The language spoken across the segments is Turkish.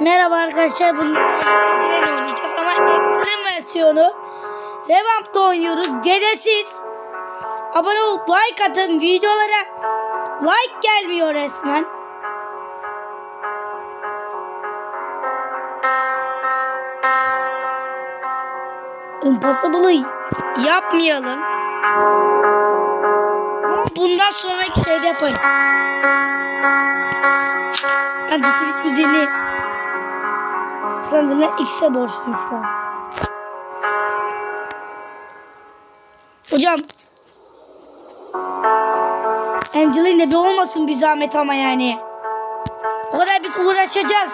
Merhaba arkadaşlar. Bugün Gren oynayacağız ama ekstrem versiyonu. Revamp'ta oynuyoruz. Dedesiz. Abone olup like atın. Videolara like gelmiyor resmen. Impossible'ı yapmayalım. Bundan sonraki şeyde yaparız. Hadi Twitch müziğini Sandrine X'e borçluyum şu an. Hocam Angelina bir olmasın bir zahmet ama yani. O kadar biz uğraşacağız.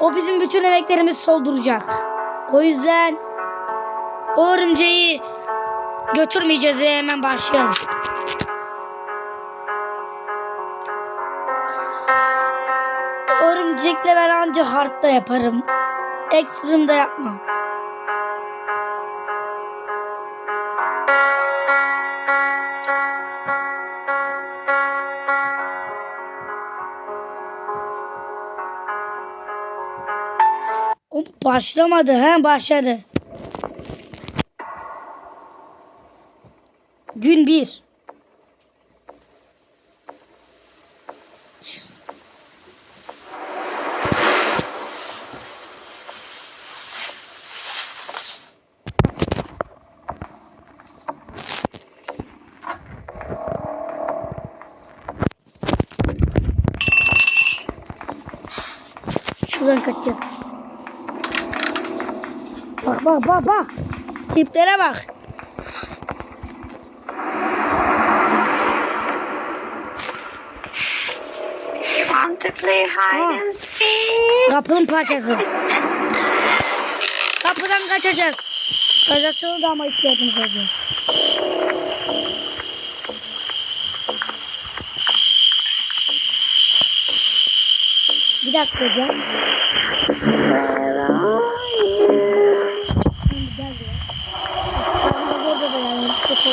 O bizim bütün emeklerimizi solduracak. O yüzden o örümceği götürmeyeceğiz hemen başlayalım. Anca hardda yaparım. Extreme'da yapmam. O başlamadı he başladı. Gün bir. Şuradan kaçacağız. Bak bak bak bak. Tiplere bak. You want to play hide Ah. and seek? Kapının parçası. Kapıdan kaçacağız. Radyasyon da ama ihtiyacımız olacak. Bir dakika hocam.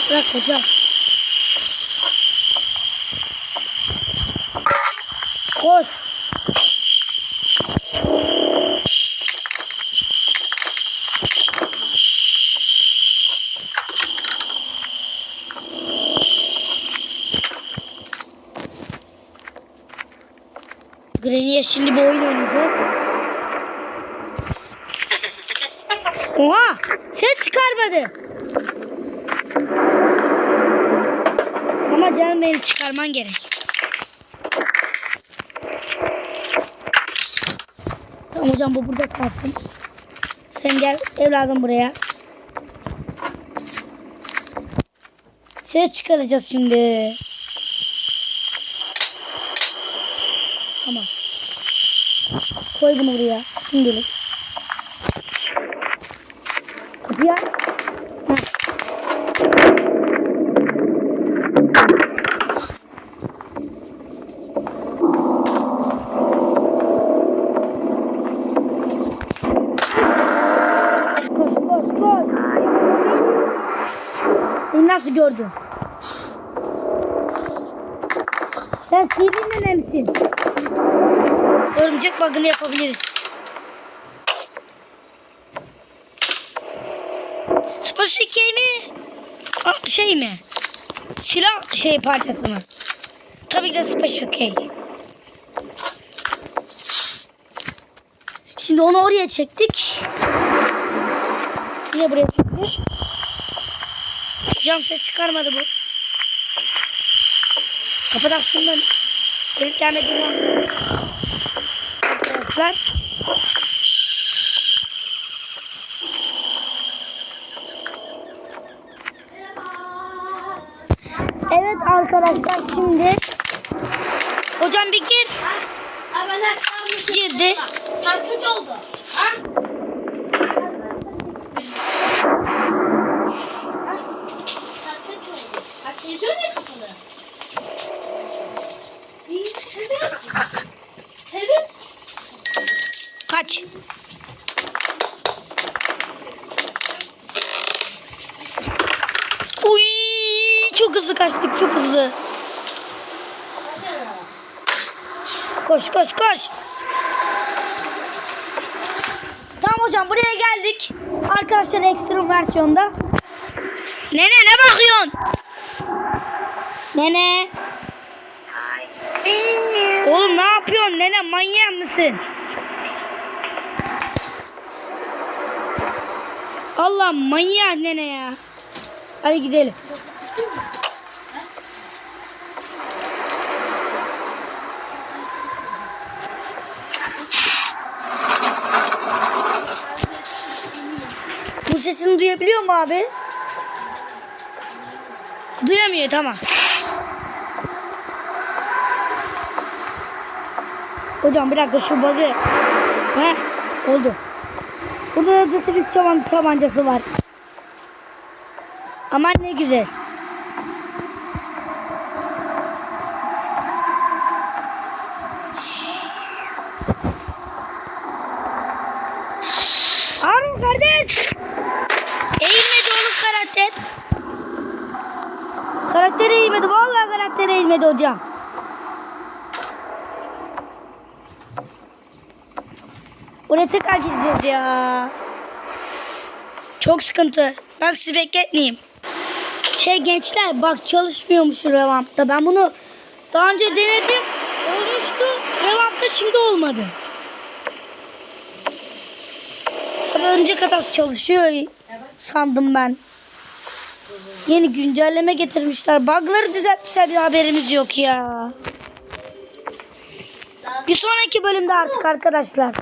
Toprak hocam. Koş. Granny'e şimdi bir oyun oynayacağız. Oha! Ses çıkarmadı. Ama canım beni çıkarman gerek. Tamam hocam bu burada kalsın. Sen gel evladım buraya. Ses çıkaracağız şimdi. Tamam. Koy bunu buraya. Şimdilik. Heh. Koş koş koş. Beni nasıl gördün? Sen sihirli misin? Örümcek bug'ını yapabiliriz. Special key mi? Aa, Şey mi? Silah şey parçası mı? Tabii ki de special key. Şimdi onu oraya çektik. Yine buraya çektik. Cam ses çıkarmadı bu. Kapatak şundan. Kilitlenmedi mi? Arkadaşlar. Arkadaşlar şimdi Hocam bir gir. Girdi. Kaç oldu? Çok hızlı kaçtık çok hızlı. Koş koş koş. hocam buraya geldik. Arkadaşlar ekstrem versiyonda. Nene ne bakıyorsun? Nene. Oğlum ne yapıyorsun nene manyak mısın? Allah manyak nene ya. Hadi gidelim. Bu sesini duyabiliyor mu abi? Duyamıyor tamam. Hocam bir dakika şu bug'ı. He oldu. Burada da zıtı taban tabancası var. Aman ne güzel. Harun kardeş. Eğilmedi oğlum karakter. Karakter eğilmedi. Vallahi karakter eğilmedi hocam. Oraya tekrar gideceğiz ya. Çok sıkıntı. Ben sizi bekletmeyeyim. Şey gençler bak çalışmıyormuş revampta. Ben bunu daha önce denedim. Olmuştu. Revampta şimdi olmadı. Tabii önce kadar çalışıyor sandım ben. Yeni güncelleme getirmişler. Bug'ları düzeltmişler bir haberimiz yok ya. Bir sonraki bölümde artık arkadaşlar.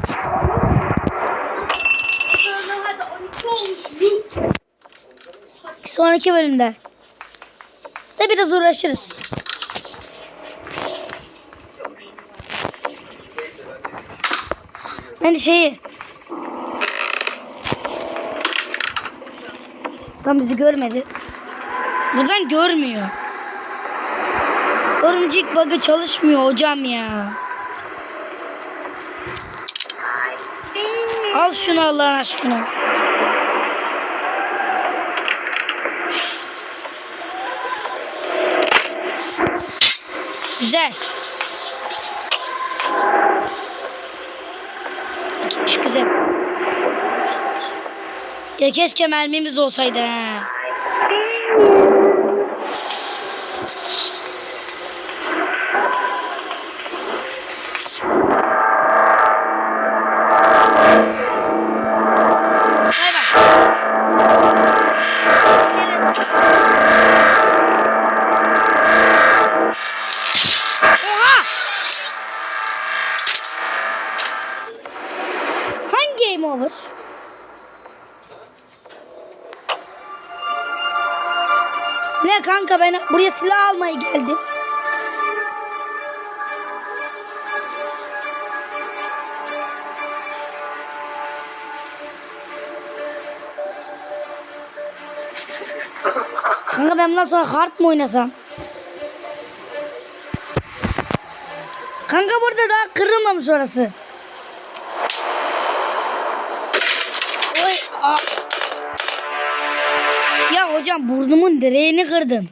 Hadi 12 olmuş. Yuh. Bir sonraki bölümde. De biraz uğraşırız. Hani şeyi. Tam bizi görmedi. Buradan görmüyor. Örümcek bug'ı çalışmıyor hocam ya. Al şunu Allah'ın aşkına. Güzel. Gitmiş güzel. Ya keşke mermimiz olsaydı. Ne kanka ben buraya silah almaya geldim. Kanka ben bundan sonra hard mı oynasam? Kanka burada daha kırılmamış orası. Oy, a- Hocam burnumun direğini kırdın.